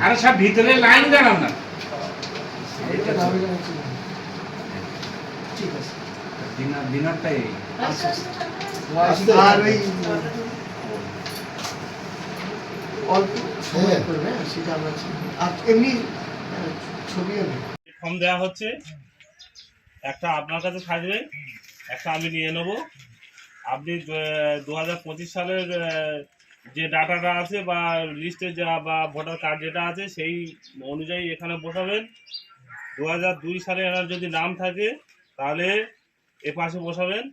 আরে সব ভিতরে লাইন দাঁড়ান না। এইটা ঠিক আছে। ঠিক আছে। ডিনার ডিনারটাই আর ওই অল্প সময় করবে হ্যাঁ, সেটা আমরা আর এমনি আহ, ছবিও নেই ফর্ম দেওয়া হচ্ছে। একটা আপনার কাছে থাকবে, একটা আমি নিয়ে নেব। আপনি দু হাজার পঁচিশ সালের যে ডাটাটা আছে বা লিস্টে যা বা ভোটার কার্ড যেটা আছে, সেই অনুযায়ী এখানে বসাবেন। দু হাজার দুই সালে এনার যদি নাম থাকে, তাহলে এ পাশে বসাবেন।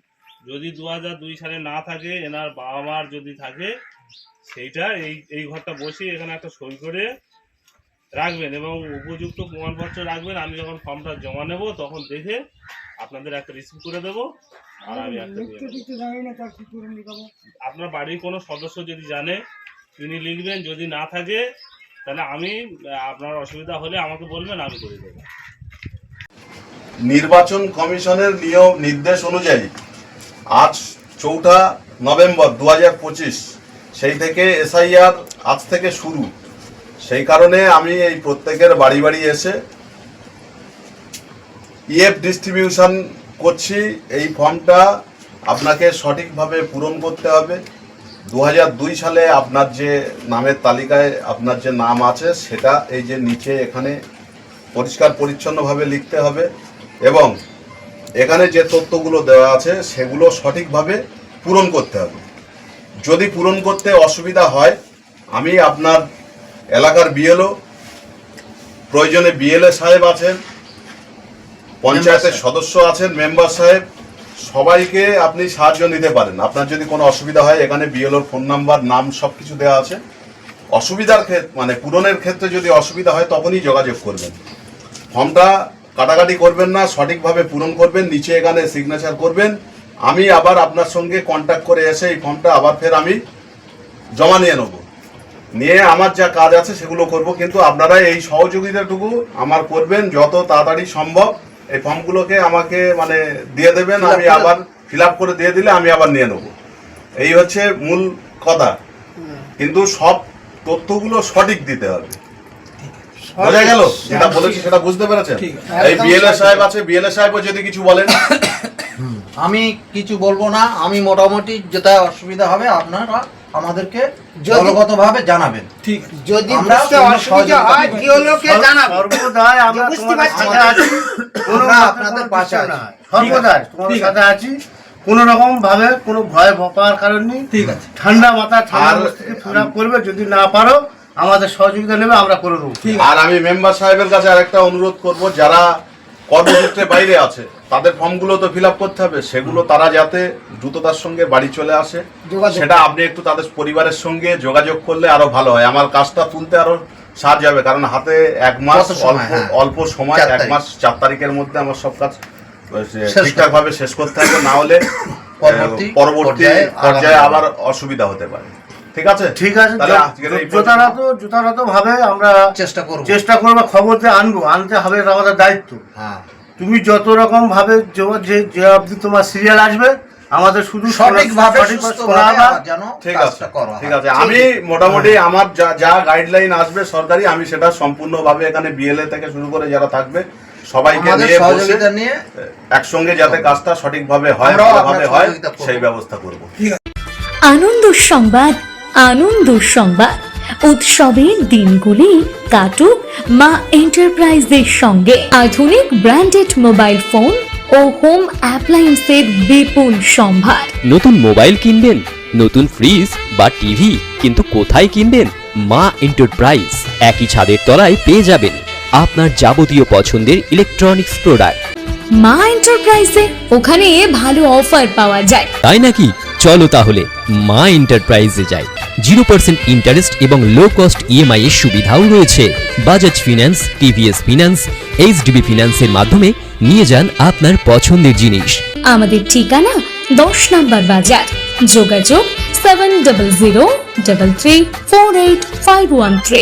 যদি দু হাজার দুই সালে না থাকে, এনার বাবা মার যদি থাকে, সেইটা এই এই ঘরটা বসিয়ে এখানে একটা সই করে রাখবেন এবং উপযুক্ত প্রমাণপত্র রাখবেন। আমি যখন ফর্মটা জমা নেব তখন দেখে আপনাদের একটা রিসিভ করে দেবো। আর আমি একটা। আপনার বাড়ির কোনো সদস্য যদি জানে তিনি লিখবেন। যদি না থাকে তাহলে আমি আপনার অসুবিধা হলে আমাকে বলবেন আমি করে দেবো। নির্বাচন কমিশনের নিয়ম নির্দেশ অনুযায়ী আজ চৌঠা নভেম্বর দু হাজার পঁচিশ সেই থেকে এসআইআর আজ থেকে শুরু। সেই কারণে আমি এই প্রত্যেকের বাড়ি বাড়ি এসে ইএফ ডিস্ট্রিবিউশন করছি। এই ফর্মটা আপনাকে সঠিকভাবে পূরণ করতে হবে। দু দুই সালে আপনার যে নামের তালিকায় আপনার যে নাম আছে, সেটা এই যে নিচে এখানে পরিষ্কার পরিচ্ছন্নভাবে লিখতে হবে এবং এখানে যে তথ্যগুলো দেওয়া আছে, সেগুলো সঠিকভাবে পূরণ করতে হবে। যদি পূরণ করতে অসুবিধা হয়, আমি আপনার এলাকার বিএলও প্রয়োজনে বিএলএ সাহেব আছেন পঞ্চায়েতের সদস্য আছেন মেম্বার সাহেব সবাইকে আপনি সাহায্য নিতে পারেন। আপনার যদি কোনো অসুবিধা হয় এখানে বিএলওর ফোন নাম্বার নাম সব কিছু দেওয়া আছে। অসুবিধার ক্ষেত্রে মানে পূরণের ক্ষেত্রে যদি অসুবিধা হয় তখনই যোগাযোগ করবেন। ফর্মটা কাটাকাটি করবেন না সঠিকভাবে পূরণ করবেন নিচে এখানে সিগনেচার করবেন। আমি আবার আপনার সঙ্গে কন্ট্যাক্ট করে এসে এই ফর্মটা আবার ফের আমি জমা নিয়ে নেব। নিয়ে আমার যা কাজ আছে সেগুলো করব কিন্তু আপনারা এই সহযোগিতাটুকু আমার করবেন যত তাড়াতাড়ি সম্ভব। এই ফর্মগুলোকে আমাকে মানে দিয়ে দেবেন আমি আবার ফিল করে দিয়ে দিলে আমি আবার নিয়ে নেব। এই হচ্ছে মূল কথা। কিন্তু সব তথ্যগুলো সঠিক দিতে হবে। বোঝা গেল? যেটা বলেছি সেটা বুঝতে পেরেছেন? এই বিএলএ সাহেব আছে বিএলএ সাহেবও যদি কিছু বলেন। আমি কিছু বলব না। আমি মোটামুটি যেটা অসুবিধা হবে আপনারা আমাদেরকে দলগতভাবে জানাবেন। ঠিক। যদি আমরা অসুবিধা হয় জিওলোকে জানাব? সর্বদাই আমরা তোমাদের সাথে আছি। কোনো আমরা আপনাদের পাশে আছি। সর্বদাই তোমাদের সাথে আছি। কোন রকম ভাবে কোনো ভয় পাওয়ার কারণ নেই। ঠিক আছে। ঠান্ডা মাথা ঠান্ডা মস্তিষ্কে করবে যদি না পারো আমাদের সহযোগিতা নেবে আমরা করে দেবো। আর আমি মেম্বার সাহেবের কাছে আরেকটা অনুরোধ করব যারা কর্মসূত্রে বাইরে আছে। তাদের ফর্মগুলো তো ফিল করতে হবে। সেগুলো তারা যাতে দ্রুততার সঙ্গে বাড়ি চলে আসে। সেটা আপনি একটু তাদের পরিবারের সঙ্গে যোগাযোগ করলে আরও ভালো হয়। আমার কাজটা তুলতে আরও সাহায্য হবে। কারণ হাতে এক মাস অল্প হ্যাঁ। সময় এক মাস চার তারিখের মধ্যে আমার সব কাজ ঠিকঠাক ভাবে শেষ করতে হবে। না হলে পরবর্তী পর্যায়ে আবার অসুবিধা হতে পারে। ঠিক আছে? ঠিক আছে যথাযথ যথাযথ ভাবে আমরা চেষ্টা করব। চেষ্টা করব খবরতে আনব। আনতে হবে এটা আমাদের দায়িত্ব। হ্যাঁ। তুমি যত রকম ভাবে যে- যে অবধি তোমার সিরিয়াল আসবে আমাদের শুধু সঠিকভাবে ঠিক আছে ঠিক আছে। আমি মোটামুটি আমার যা যা গাইডলাইন আসবে সরকারি আমি সেটা সম্পূর্ণভাবে এখানে বিএলএ থেকে শুরু করে যারা থাকবে সবাইকে নিয়ে সহযোগিতা নিয়ে একসঙ্গে যাতে কাজটা সঠিকভাবে হয় হয় সেই ব্যবস্থা করব। আনন্দ সংবাদ আনন্দ সংবাদ। উৎসবের দিনগুলি কাটুক মা এন্টারপ্রাইজের সঙ্গে। আধুনিক ব্র্যান্ডেড মোবাইল ফোন ও হোম অ্যাপ্লায়েন্সের বিপুল সম্ভার। নতুন মোবাইল কিনবেন নতুন ফ্রিজ বা টিভি কিন্তু কোথায় কিনবেন? মা এন্টারপ্রাইজ একই ছাদের তলায় পেয়ে যাবেন আপনার যাবতীয় পছন্দের ইলেকট্রনিক্স প্রোডাক্ট মা এন্টারপ্রাইজে ওখানে ভালো অফার পাওয়া যায়। তাই নাকি? চলো তাহলে মা এন্টারপ্রাইজে যাই। জিরো পার্সেন্ট ইন্টারেস্ট এবং লো কস্ট ইএমআই এর সুবিধাও রয়েছে। Bajaj finance TVS finance HDB ফিনান্সের মাধ্যমে নিয়ে যান আপনার পছন্দের জিনিস। আমাদের ঠিকানা দশ নম্বর বাজার, যোগাযোগ seven double zero double three four eight five one three